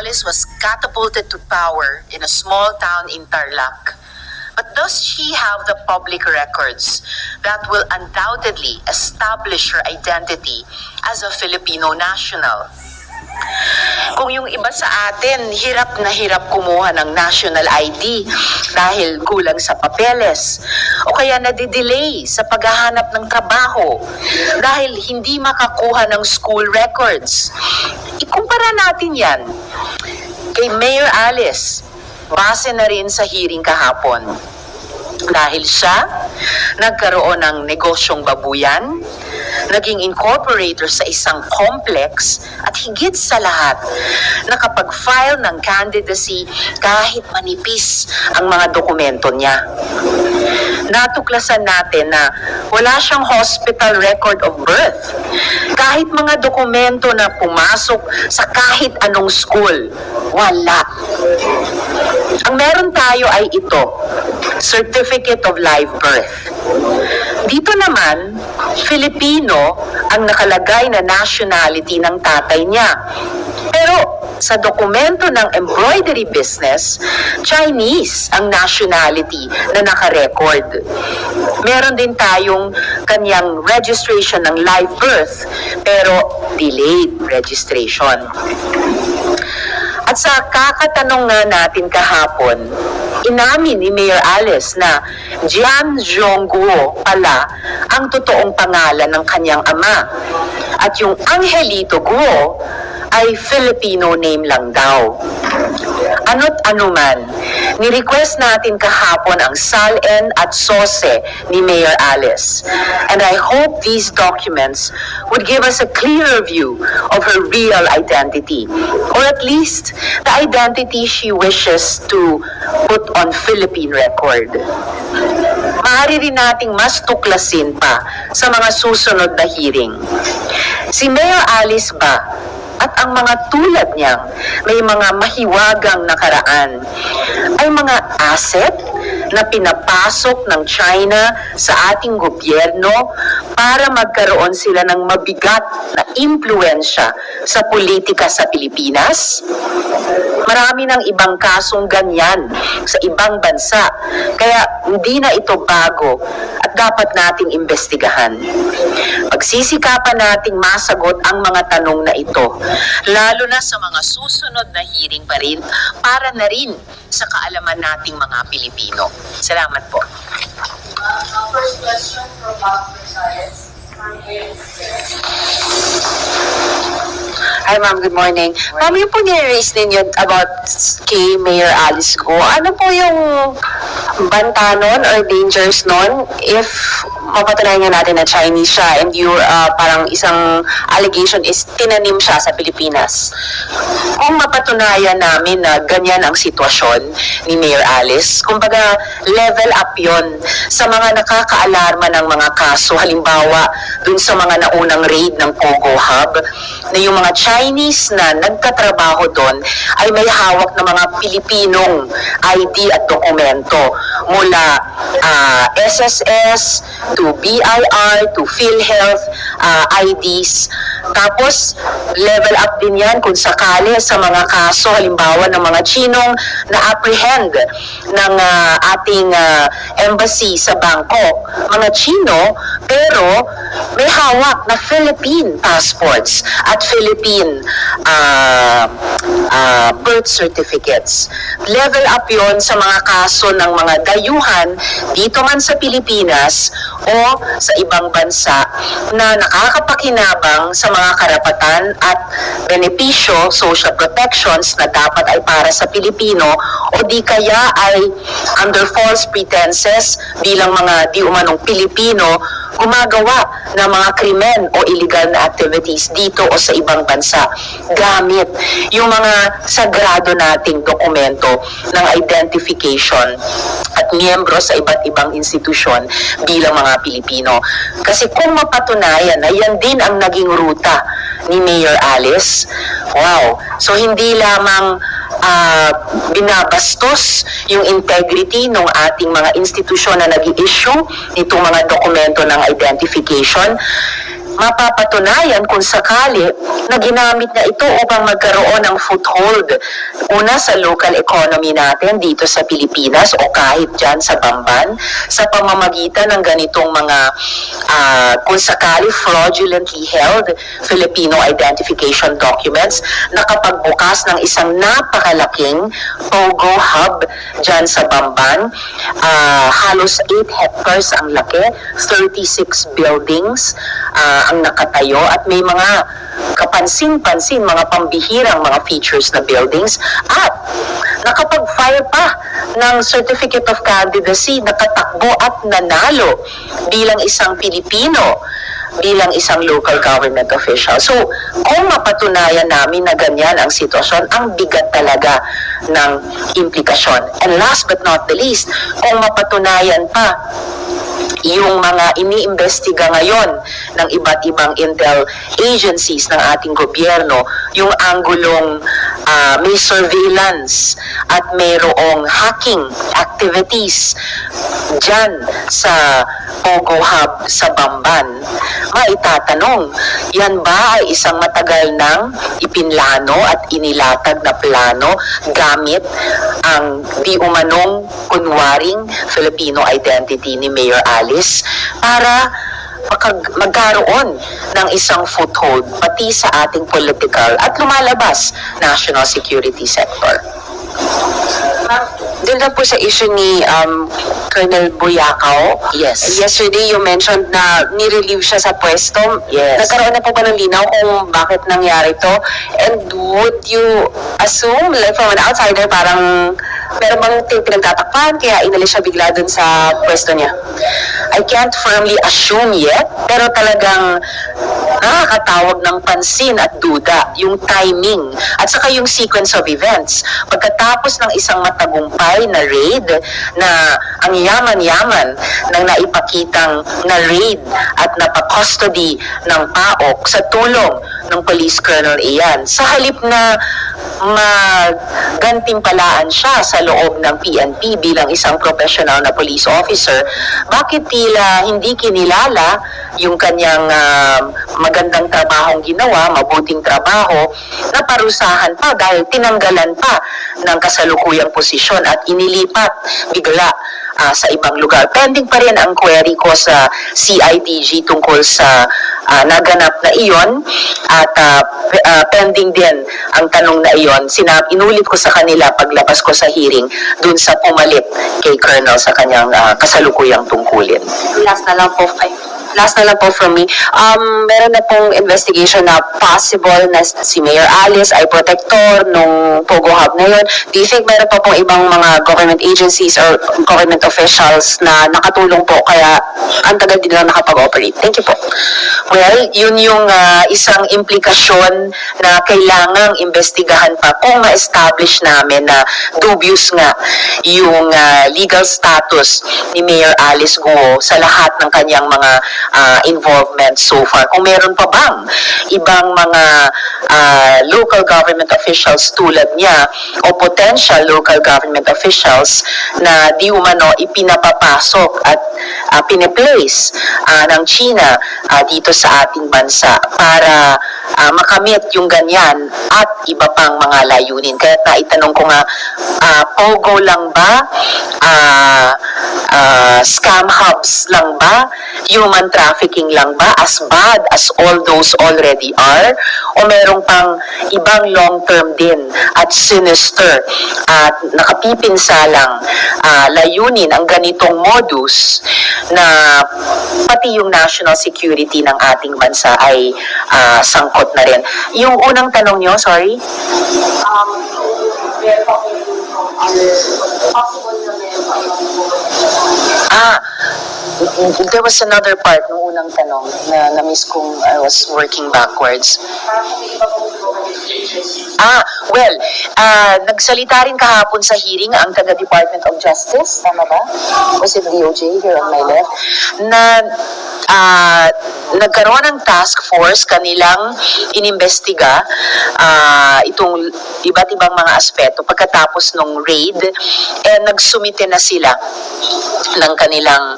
Alice was catapulted to power in a small town in Tarlac. But does she have the public records that will undoubtedly establish her identity as a Filipino national? Kung yung iba sa atin, hirap na hirap kumuha ng national ID dahil kulang sa papeles o kaya nadidelay sa paghahanap ng trabaho dahil hindi makakuha ng school records. Ikumpara natin yan kay Mayor Alice, base na rin sa hearing kahapon. Dahil siya, nagkaroon ng negosyong babuyan, naging incorporator sa isang complex, at higit sa lahat, nakapag-file ng candidacy kahit manipis ang mga dokumento niya. Natuklasan natin na wala siyang hospital record of birth. Kahit mga dokumento na pumasok sa kahit anong school, wala. Ang meron tayo ay ito, Certificate of Live Birth. Dito naman, Filipino ang nakalagay na nationality ng tatay niya. Pero sa dokumento ng embroidery business, Chinese ang nationality na nakarecord. Meron din tayong kanyang registration ng live birth, pero delayed registration. At sa kakatanong nga natin kahapon, inamin ni Mayor Alice na Jian Zhongguo pala ang totoong pangalan ng kanyang ama. At yung Angelito Guo ay Filipino name lang daw. Ano't anuman, ni-request natin kahapon ang SALN at SOSE ni Mayor Alice. And I hope these documents would give us a clearer view of her real identity, or at least the identity she wishes to put on Philippine record. Maaari rin nating mas tuklasin pa sa mga susunod na hearing. Si Mayor Alice ba at ang mga tulad niyang may mga mahiwagang nakaraan. Ay mga asset na pinapasok ng China sa ating gobyerno para magkaroon sila ng mabigat na impluensya sa politika sa Pilipinas? Marami ng ibang kasong ganyan sa ibang bansa. Kaya hindi na ito bago at dapat nating imbestigahan. Pagsisikapan nating masagot ang mga tanong na ito, lalo na sa mga susunod na hearing pa rin para na rin sa kaalaman nating mga Pilipino. Salamat po. Uh, first question from Bob Gonzalez. Hi ma'am, good morning. Ma'am, yung po nire-raise ninyo about kay Mayor Alice Go, ano po yung banta nun or dangers nun if mapatunayan natin na Chinese siya and you uh, parang isang allegation is tinanim siya sa Pilipinas? Kung mapatunayan namin na ganyan ang sitwasyon ni Mayor Alice, kumbaga level up yon sa mga nakakaalarma ng mga kaso. Halimbawa, dun sa mga naunang raid ng Pogo Hub, na yung mga Chinese na nagkatrabaho doon ay may hawak ng mga Pilipinong ID at dokumento mula ah, SSS to BIR to PhilHealth ah, IDs. Tapos, level up din yan kung sakali sa mga kaso, halimbawa ng mga Chinong na-apprehend ng ah, ating ah, embassy sa Bangkok. Mga Chino, pero may hawak na Philippine passports at Philippine ah, ah, birth certificates. Level up yon sa mga kaso ng mga dayuhan dito man sa Pilipinas o sa ibang bansa na nakakapakinabang sa mga karapatan at benepisyo, social protections na dapat ay para sa Pilipino o di kaya ay under false pretenses bilang mga di umanong Pilipino gumagawa ng mga krimen o illegal na activities dito o sa ibang bansa gamit yung mga sagrado nating dokumento ng identification at miyembro sa iba't ibang institusyon bilang mga Pilipino. Kasi kung mapatunayan na yan din ang naging ruta ni Mayor Alice, wow. So hindi lamang ah, binabastos yung integrity ng ating mga institusyon na nag issue nitong mga dokumento ng identification. Mapapatunayan kung sakali na ginamit na ito upang magkaroon ng foothold. Una sa local economy natin dito sa Pilipinas o kahit dyan sa Bamban sa pamamagitan ng ganitong mga ah, kung sakali fraudulently held Filipino identification documents na kapagbukas ng isang napakalaking POGO hub dyan sa Bamban. Ah, halos 8 hectares ang laki, 36 buildings ang nakatayo at may mga kapansin-pansin, mga pambihirang mga features na buildings at nakapag-file pa ng Certificate of Candidacy, nakatakbo at nanalo bilang isang Pilipino bilang isang local government official. So, kung mapatunayan namin na ganyan ang sitwasyon, ang bigat talaga ng implikasyon. And last but not the least, kung mapatunayan pa yung mga iniimbestiga ngayon ng iba't ibang intel agencies ng ating gobyerno, yung anggulong ah, may surveillance at mayroong hacking activities dyan sa Pogo Hub sa Bamban, maitatanong, yan ba ay isang matagal nang ipinlano at inilatag na plano gamit ang di umanong kunwaring Filipino identity ni Mayor Alice para magkaroon ng isang foothold pati sa ating political at lumalabas national security sector. Doon lang po sa issue ni um, Colonel Buyakaw. Yes. Yesterday, you mentioned na nirelieve siya sa pwesto. Yes. Nagkaroon na po ba ng linaw kung bakit nangyari to? And would you assume, like from an outsider, parang meron bang pinagtatakpan kaya inalis siya bigla dun sa pwesto niya? I can't firmly assume yet, pero talagang nakakatawag ng pansin at duda yung timing at saka yung sequence of events. Pagkatapos ng isang matagumpay na raid na ang yaman-yaman ng naipakitang na raid at napakustody ng PAOK sa tulong ng Police Colonel Ian. Sa halip na maggantimpalaan siya sa loob ng PNP bilang isang professional na police officer, bakit tila hindi kinilala yung kanyang ah, magandang trabahong ginawa, mabuting trabaho, na parusahan pa dahil tinanggalan pa ng kasalukuyang posisyon at inilipat bigla ah, sa ibang lugar. Pending pa rin ang query ko sa CIDG tungkol sa ah, naganap na iyon at pe- ah, pending din ang tanong na iyon. Sinab inulit ko sa kanila paglabas ko sa hearing dun sa pumalit kay Colonel sa kanyang ah, kasalukuyang tungkulin. Last na lang po, ay, last na lang po from me. Um, meron na pong investigation na possible na si Mayor Alice ay protector nung Pogo Hub na yun. Do you think meron pa pong ibang mga government agencies or government officials na nakatulong po kaya ang tagal din lang nakapag-operate? Thank you po. Well, yun yung ah, isang implikasyon na kailangang investigahan pa kung ma-establish namin na dubious nga yung ah, legal status ni Mayor Alice Guo sa lahat ng kanyang mga ah, involvement so far. Kung meron pa bang ibang mga ah, local government officials tulad niya o potential local government officials na di umano ipinapapasok at uh, piniplace ah, ng China ah, dito sa ating bansa para ah, makamit yung ganyan at iba pang mga layunin. Kaya naitanong ko nga, ah, POGO lang ba? Ah, ah, scam hubs lang ba? Human trafficking lang ba? As bad as all those already are? O merong pang ibang long-term din at sinister at nakapipinsalang ah, layunin ang ganitong modus na pati yung national security ng ating bansa ay ah, sangkot na rin. Yung unang tanong nyo, sorry? Um, kayo from other, possible na meron pa ibang Ah, there was another part ng unang tanong na na-miss kong I was working backwards. Ah, well, ah, nagsalita rin kahapon sa hearing ang taga Department of Justice, tama ba? Was it DOJ here on my left? Na ah, nagkaroon ng task force kanilang inimbestiga ah, itong iba't ibang mga aspeto pagkatapos ng raid eh nagsumite na sila ng kanilang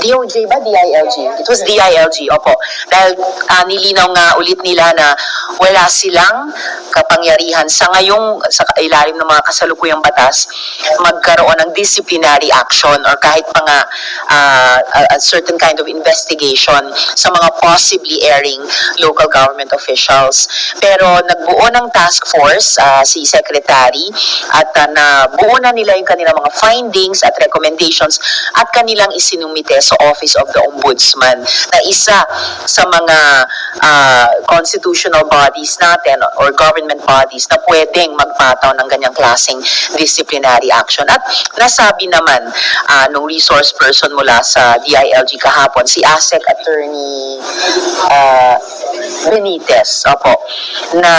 DOJ ba? DILG? It was DILG, opo. Dahil ah, nilinaw nga ulit nila na wala silang kapangyarihan sa ngayong, sa ilalim ng mga kasalukuyang batas, magkaroon ng disciplinary action or kahit pa nga ah, a, a certain kind of investigation sa mga possibly erring local government officials. Pero nagbuo ng task force ah, si Secretary at ah, nabuo na nila yung kanilang mga findings at recommendations at kanilang isinumite sa Office of the Ombudsman na isa sa mga ah, constitutional bodies natin or government bodies na pwedeng magpataw ng ganyang klaseng disciplinary action. At nasabi naman ah, nung resource person mula sa DILG kahapon, si ASEC Attorney ah, Benitez, opo, na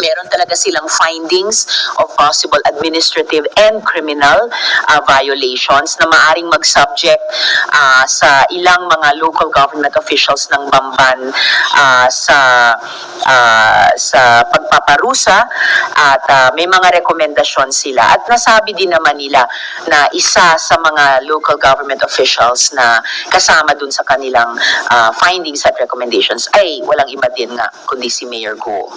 meron talaga silang findings of possible administrative and criminal uh, violations na maaring mag-subject uh, sa ilang mga local government officials ng Bamban uh, sa uh, sa pagpaparusa at uh, may mga rekomendasyon sila at nasabi din naman nila na isa sa mga local government officials na kasama dun sa kanilang uh, findings at recommendations ay walang iba din nga kundi si Mayor Go.